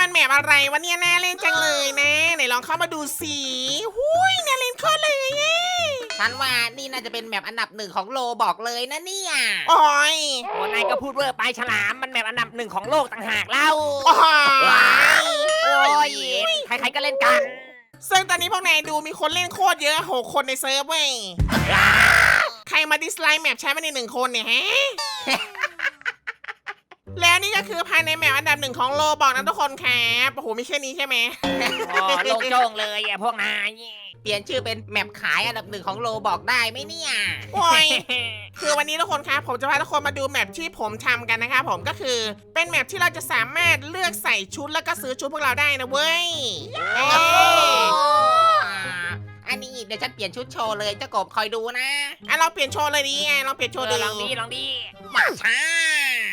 มันแมปอะไรวะเนี่ยน่าเล่นจังเลยนะไหนลองเข้ามาดูสิหุยน่าเล่นโคตรเลยเย้ฉันว่านี่น่าจะเป็นแมปอันดับหนึ่งของโลบอกเลยนะเนี่ยโอ้ยโอ้นายก็พูดเวอร์ไปฉลามมันแบบอันดับหนึ่งของโลกต่างหากเล่าโอ้ยโอ้ยใครๆก็เล่นกัน ซึ่งตอนนี้พวกนายดูมีคนเล่นโคตรเยอะหกคนในเซิร์ฟเว้ยใครมาดิสไลค์แมปใช้มาในหนึ่งคนเนี่ยฮะ แล้วนี่ก็คือภายในแมปอันดับหนึ่งของโลบอกนะทุกคนครับโอ้โหมีแค่นี้ใช่ไหมโอ้โลกโจ้งเลยอะพวกนายเปลี่ยนชื่อเป็นแมปขายอันดับหนึ่งของโลบอกได้ไหมเนี่ยโอ้ยคือวันนี้ทุกคนครับผมจะพาทุกคนมาดูแมปที่ผมทำกันนะครับผมก็คือเป็นแมปที่เราจะสามารถเลือกใส่ชุดแล้วก็ซื้อชุดพวกเราได้นะเว้ยเอ้ยอันนี้เดี๋ยวฉันเปลี่ยนชุดโชว์เลยเจ้ากบคอยดูนะอะเราเปลี่ยนโชว์เลยดีไงลองเปลี่ยนโชว์เอดูอลองดีลองดีมาช้า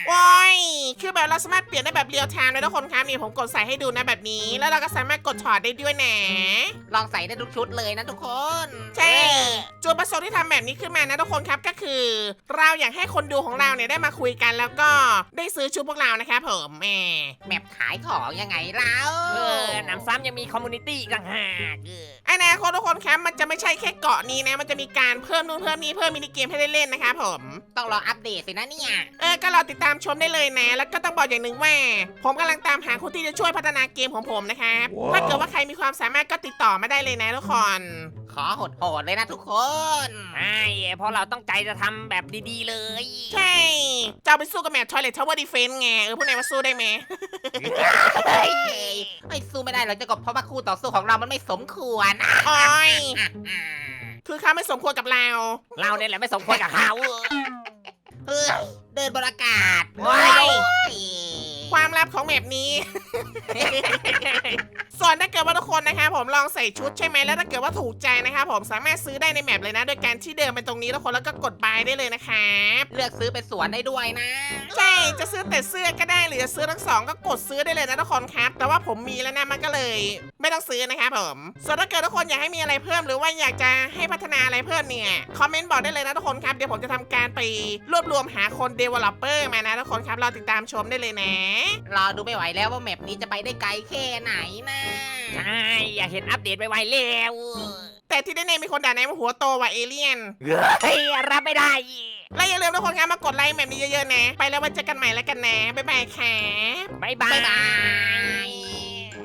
โอ้ย คือแบบเราสามารถเปลี่ยนได้แบบเรียลไทม์เลยทุกคนครับนี่ผมกดใส่ให้ดูนะแบบนี้ แล้วเราก็สามารถกดถอดได้ด้วยนะลองใส่ได้ทุกชุดเลยนะทุกคนใช่จุดประสงค์ที่ทำแบบนี้ขึ้นมานะทุกคนครับก็คือ เราอยากให้คนดูของเราเนี่ยได้มาคุยกัน แล้วก็ได้ซื้อชุดพวกเรานะครับผมแหมแมปขายของยังไงแล้วเออหนำซ้ำยังมีคอมมูนิตี้อีกต่างหากเอออนาคตทุกคนครับมันจะไม่ใช่แค่เกาะนี้นะ มันจะมีการเพิ่มนู่นเพิ่มนี่เพิ่มมินิเกมให้ได้เล่นนะครับผม ต้องรออัปเดตสินะเนี่ยเออก็รอติดตามชมได้เลยนะแล้วก็ต้องบอกอย่างหนึ่งว่า ผมกำลังตามหาคนที่จะช่วยพัฒนาเกมของผมนะครับ ถ้าเกิดว่าใครมีความสามารถก็ติดต่อมาได้เลยนะทุกคนขอโหดๆเลยนะทุกคนใช่เพราะเราต้องใจจะทำแบบดีๆเลย ใช่จะเอาไปสู้กับแมททอยเลททาวเวอร์ดีเฟนไงเออพวกนายมาสู้ได้ไหมเฮ้ยไม่สู้ไม่ได้หรอกเจ้ากบเพราะว่าคู่ต่อสู้ของเรามันไม่สมควรโอ้ยอ่าคือเขาไม่สมควรกับเรา เราเนี่ยแหละไม่สมควรกับเขาเฮ้ยเดินบนอากาศ โอ้ย โอ้ย ความลับ ของแมปนี้ ส่วนถ้าเกิดว่าทุกคนนะครับผมลองใส่ชุดใช่ไหมแล้วถ้าเกิดว่าถูกใจนะครับผมสามารถซื้อได้ในแมปเลยนะโดยการที่เดินไปตรงนี้ทุกคนแล้วก็กดบายได้เลยนะครับเลือกซื้อเป็นสวนได้ด้วยนะ ใช่จะซื้อแต่เสื้อก็ได้หรือจะซื้อทั้งสองก็กดซื้อได้เลยนะทุกคนครับ แต่ว่าผมมีแล้วนะมันก็เลย ไม่ต้องซื้อนะครับผมส่วนถ้าเกิดทุกคนอยากให้มีอะไรเพิ่มหรือว่าอยากจะให้พัฒนาอะไรเพิ่มเนี่ยคอมเมนต์บอกได้เลยนะทุกคนครับเดี๋ยวผมจะทำการไปรวบรวมหาคน developer มานะทุกคนครับรอติดตามชมได้เลยนะรอดูไม่ไหวแล้วว่าแมปนี้จะไปได้ไกลแค่ไหนนะใช่อยากเห็นอัปเดตไวๆแล้วแต่ที่แน่ๆมีคนด่าในว่าหัวโตว่ะเอเลี่ยนเฮ้ยรับไม่ได้และอย่าลืมทุกคนครับมากดไลค์แบบนี้เยอะๆนะ ไปแล้วไว้เจอกันใหม่แล้วกันนะ บ๊ายบายครับบายบาบ๊ายบายย